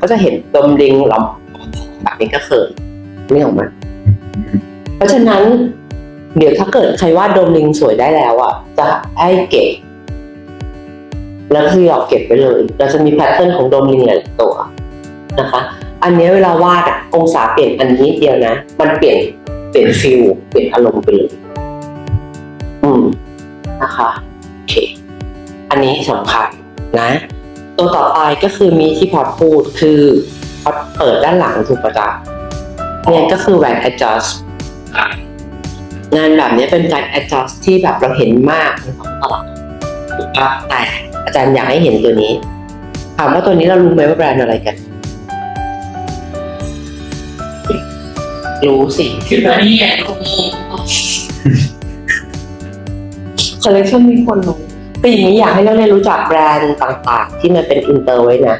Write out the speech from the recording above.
ก็จะเห็นดมลิงหลอมแบบนี้ก็เคยนี่ออกมาเพราะฉะนั้น เดี๋ยวถ้าเกิดใครวาดโดมลิงสวยได้แล้วอะ จะให้เก็บ แล้วคือหยอกเก็บไปเลย เราจะมีแพทเทิร์นของโดมลิงหลายตัวนะคะ อันนี้เวลาวาดอะองศาเปลี่ยนอันนี้เดียวนะ มันเปลี่ยนเปลี่ยนฟิลเปลี่ยนอารมณ์ไปเลย อืมนะคะโอเค อันนี้สำคัญนะ ตัวต่อไปก็คือมีที่พอดพูดคือพอดเปิดด้านหลังถูกประจักษ์เนี่ยก็คือแหวน adjust อะงานแบบนี้เป็นการ adjust ที่แบบเราเห็นมากในของตลาดถูกปะแต่อาจารย์อยากให้เห็นตัวนี้ถามว่าตัวนี้เรารู้ไหมว่าแบรนด์อะไรกัน รู้สิคือตอนนี้เนี่ยคงคอลเลคชันมีคนรู้ คืออย่างนี้อยากให้เราได้รู้จักแบรนด์ต่างๆ ที่มันเป็นอินเตอร์ไว้นะ